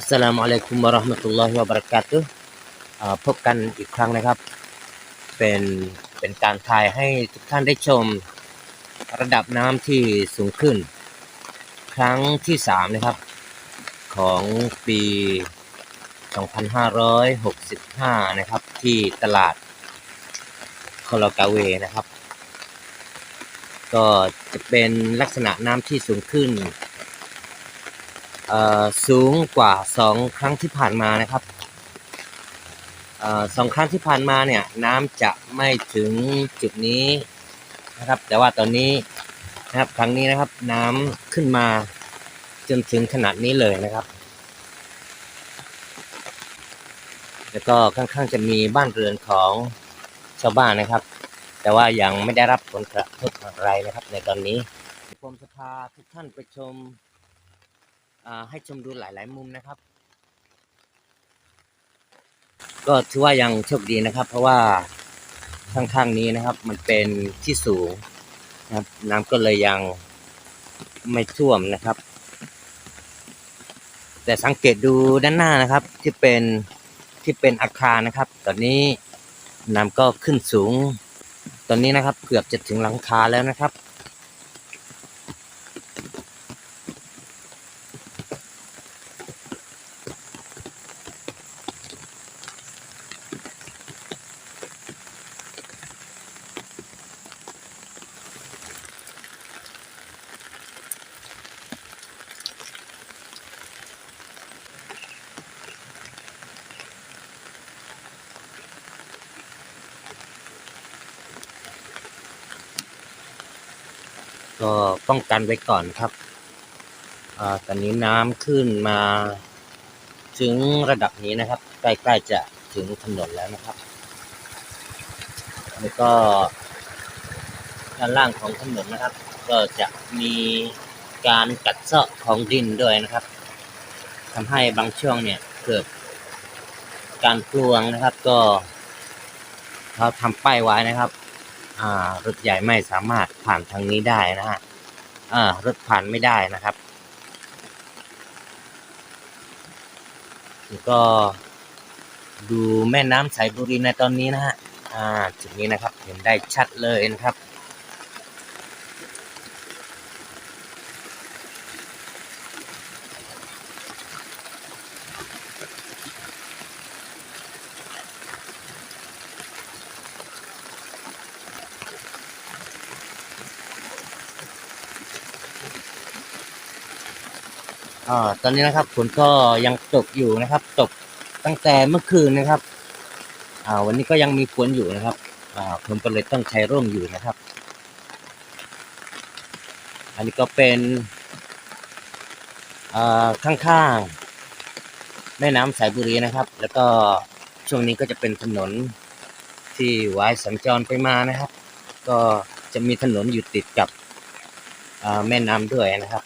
อัสลามุอะลัยกุมวะราะห์มะตุลลอฮิวะบะเราะกาตุพบกันอีกครั้งนะครับ เป็นเป็นการถ่ายให้ทุกท่านได้ชมระดับน้ำที่สูงขึ้น ครั้งที่สามนะครับ ของปี 2565 นะครับ ที่ตลาดคอลกาเวนะครับ ก็จะเป็นลักษณะน้ำที่สูงขึ้น สูงกว่าสองครั้งที่ผ่านมานะครับอสองครั้งที่ผ่านมาเนี่ยน้ำจะไม่ถึงจุดนี้นะครับ แต่ว่าตอนนี้นะครับครั้งนี้นะครับ น้ำขึ้นมาจนถึงขนาดนี้เลยนะครับ แล้วก็ข้างๆจะมีบ้านเรือนของชาวบ้านนะครับ แต่ว่ายังไม่ได้รับผลกระทบอะไรนะครับ ในตอนนี้ผมจะพาทุกท่านไปชม ให้ชมดูหลาย ๆ มุมนะครับ ก็ถือว่ายังโชคดีนะครับ เพราะว่าข้างๆนี้นะครับ มันเป็นที่สูงนะครับ น้ำก็เลยยังไม่ท่วมนะครับ แต่สังเกตดูด้านหน้านะครับ ที่เป็นที่เป็นอาคารนะครับ ตอนนี้น้ำก็ขึ้นสูง ตอนนี้นะครับ เกือบจะถึงหลังคาแล้วนะครับ ก็ป้องกันไว้ก่อนครับอ่าตอนนี้น้ำขึ้นมาถึงระดับนี้นะครับ ใกล้ๆจะถึงถนนแล้วนะครับ แล้วก็ด้านล่างของถนนนะครับ ก็จะมีการกัดเซาะของดินด้วยนะครับทำให้บางช่วงเนี่ยเกิดการกลวงนะครับ ก็เขาทำป้ายไว้นะครับ อ่ารถใหญ่ไม่สามารถผ่านทางนี้ได้นะฮะอ่ารถผ่านไม่ได้นะครับก็ดูแม่น้ำสายบุรีในตอนนี้นะฮะอ่าจุดนี้นะครับเห็นได้ชัดเลยนะครับ อ่าตอนนี้นะครับฝนก็ยังตกอยู่นะครับ ตกตั้งแต่เมื่อคืนนะครับ อ่า วันนี้ก็ยังมีฝนอยู่นะครับ อ่าผมก็เลยต้องใช้ร่มอยู่นะครับ อันนี้ก็เป็นอ่าข้างๆแม่น้ำสายบุรีนะครับ แล้วก็ช่วงนี้ก็จะเป็นถนนที่ไว้สัญจรไปมานะครับ ก็จะมีถนนอยู่ติดกับแม่น้ำด้วยนะครับ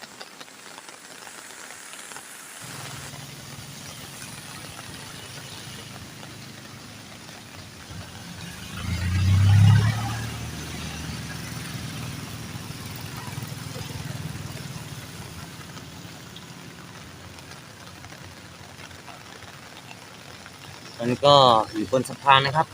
อนนี้ก็อยู่บนสะพานนะครับ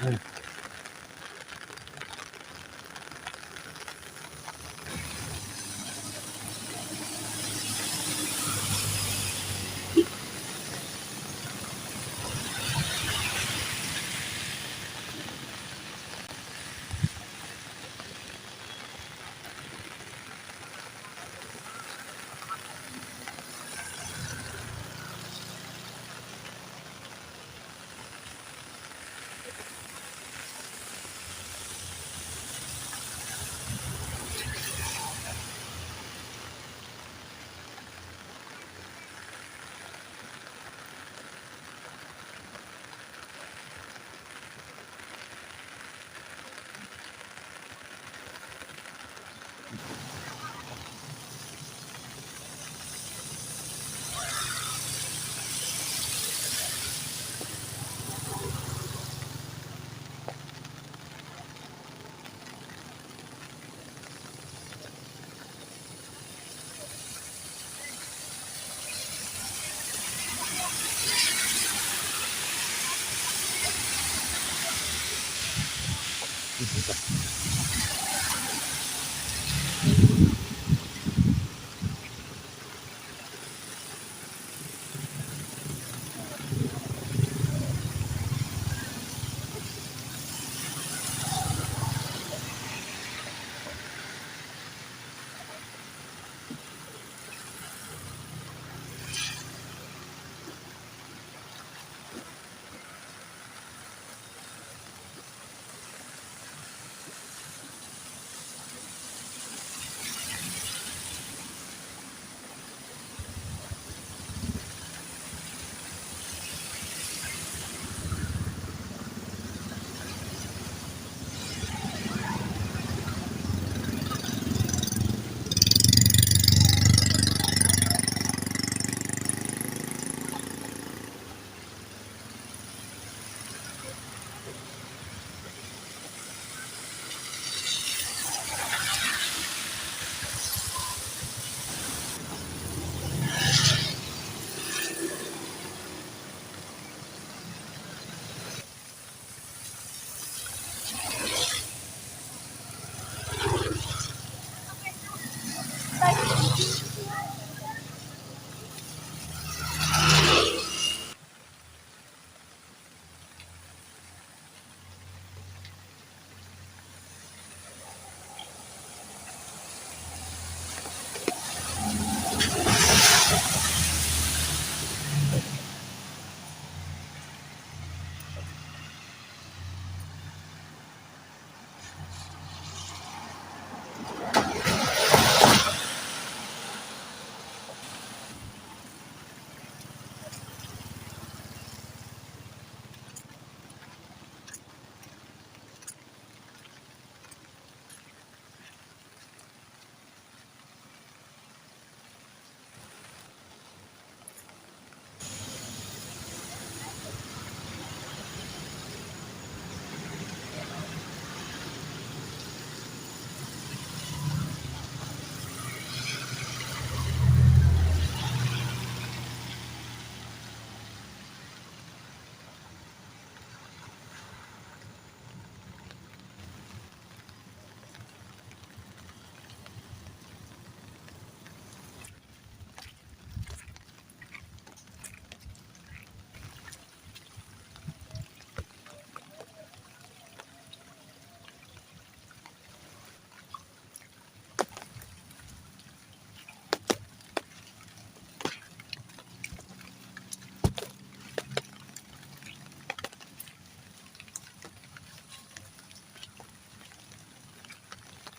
Mm. diputada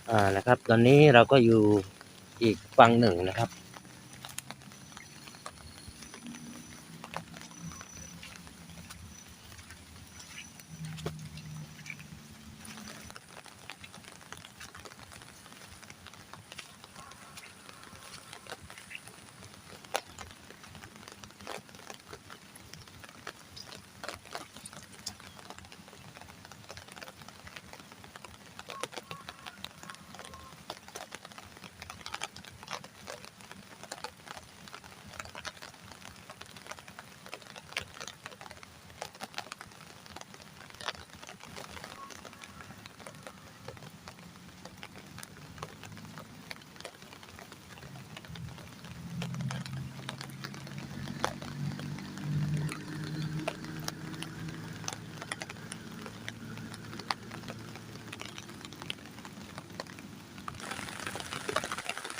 อ่านะครับ ตอนนี้เราก็อยู่อีกฝั่งหนึ่งนะครับ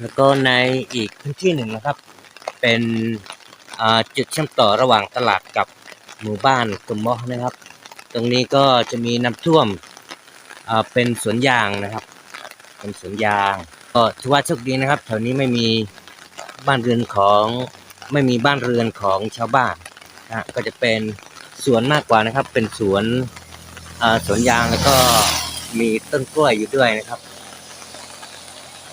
แล้วก็ในอีกพื้นที่หนึ่งนะครับ เป็นจุดเชื่อมต่อระหว่างตลาดกับหมู่บ้านกุมมอนะครับ ตรงนี้ก็จะมีน้ำท่วมเป็นสวนยางนะครับ เป็นสวนยาง ก็ถือว่าโชคดีนะครับ แถวนี้ไม่มีบ้านเรือนของไม่มีบ้านเรือนของชาวบ้านนะก็จะเป็นสวนมากกว่านะครับ เป็นสวนสวนยางแล้วก็มีต้นกล้วยอยู่ด้วยนะครับ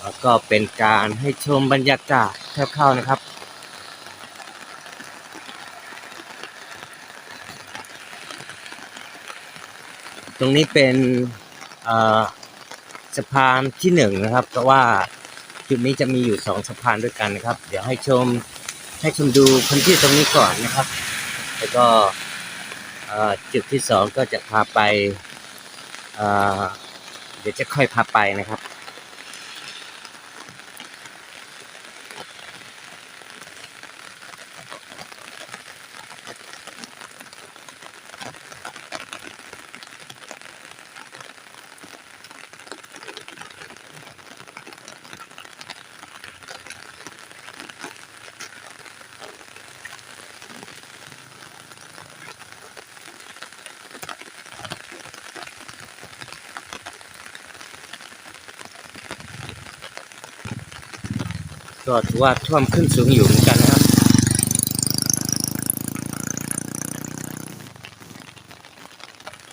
แล้วก็เป็นการให้ชมบรรยากาศคร่าวๆนะครับ ตรงนี้เป็นสะพานที่หนึ่งนะครับเพราะว่าจุดนี้จะมีอยู่สองสะพานด้วยกันนะครับ เดี๋ยวให้ชมให้ชมดูพื้นที่ตรงนี้ก่อนนะครับ แล้วก็จุดที่สองก็จะพาไป เดี๋ยวจะค่อยพาไปนะครับ ก็ถือว่าท่วมขึ้นสูงอยู่เหมือนกันนะครับ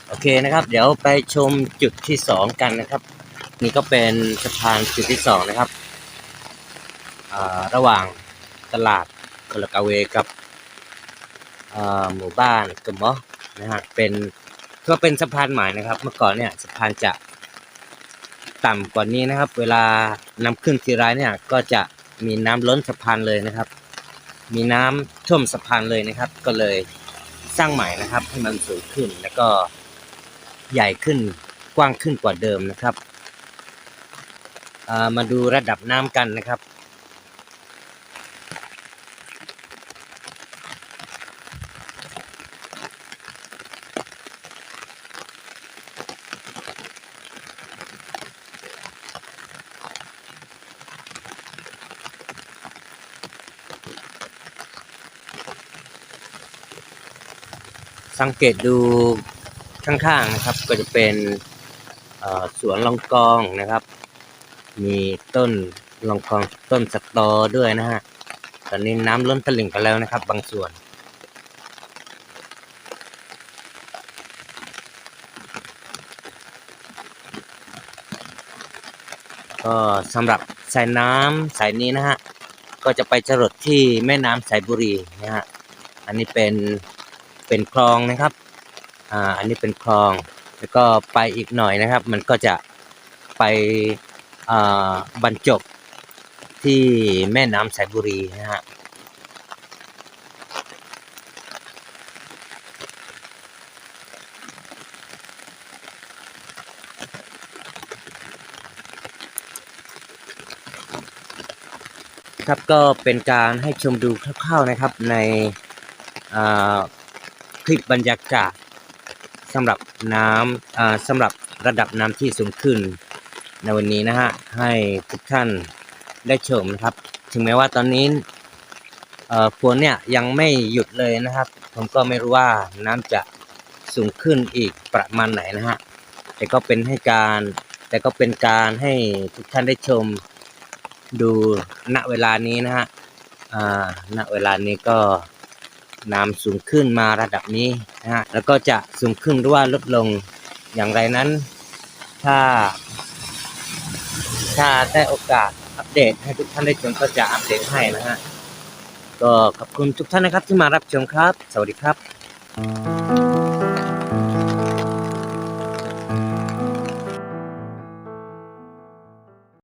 โอเคนะครับ เดี๋ยวไปชมจุดที่สองกันนะครับ นี่ก็เป็นสะพานจุดที่สองนะครับ ระหว่างตลาดคลกาเวกับหมู่บ้านกมะนะฮะเป็นก็เป็นสะพานใหม่นะครับ เมื่อก่อนเนี่ยสะพานจะต่ำกว่านี้นะครับ เวลานำขึ้นทีไรเนี่ยก็จะ มีน้ำล้นสะพานเลยนะครับ มีน้ำท่วมสะพานเลยนะครับ ก็เลยสร้างใหม่นะครับ ให้มันสูงขึ้นแล้วก็ใหญ่ขึ้นกว้างขึ้นกว่าเดิมนะครับามาดูระดับน้ำกันนะครับ สังเกตดูข้างๆนะครับ ก็จะเป็นสวนลองกองนะครับ มีต้นลองกองต้นสตอด้วยนะฮะตอนนี้น้ำล้นตลิ่งไปแล้วนะครับ บางส่วน ก็สำหรับสายน้ำสายนี้นะฮะก็จะไปจรดที่แม่น้ำสายบุรีนะฮะอันนี้เป็น เป็นคลองนะครับ อ่า อันนี้เป็นคลอง แล้วก็ไปอีกหน่อยนะครับ มันก็จะไปอ่าบรรจบที่แม่น้ำสายบุรีนะฮะครับก็เป็นการให้ชมดูคร่าวๆนะครับในอ่า คลิปบรรยากาศสำหรับน้ำสำหรับระดับน้ำที่สูงขึ้น ในวันนี้นะฮะให้ทุกท่านได้ชมนะครับ ถึงแม้ว่าตอนนี้ฝนเนี่ยยังไม่หยุดเลยนะครับ ผมก็ไม่รู้ว่าน้ำจะสูงขึ้นอีกประมาณไหนนะฮะแต่ก็เป็นให้การ แต่ก็เป็นการให้ทุกท่านได้ชมดูณเวลานี้นะฮะณเวลานี้ก็ น้ำสูงขึ้นมาระดับนี้นะฮะแล้วก็จะสูงขึ้นหรือว่าลดลงอย่างไรนั้น ถ้า ถ้าได้โอกาสอัปเดตให้ทุกท่านได้ชมก็จะอัปเดตให้นะฮะก็ขอบคุณทุกท่านนะครับที่มารับชมครับ สวัสดีครับ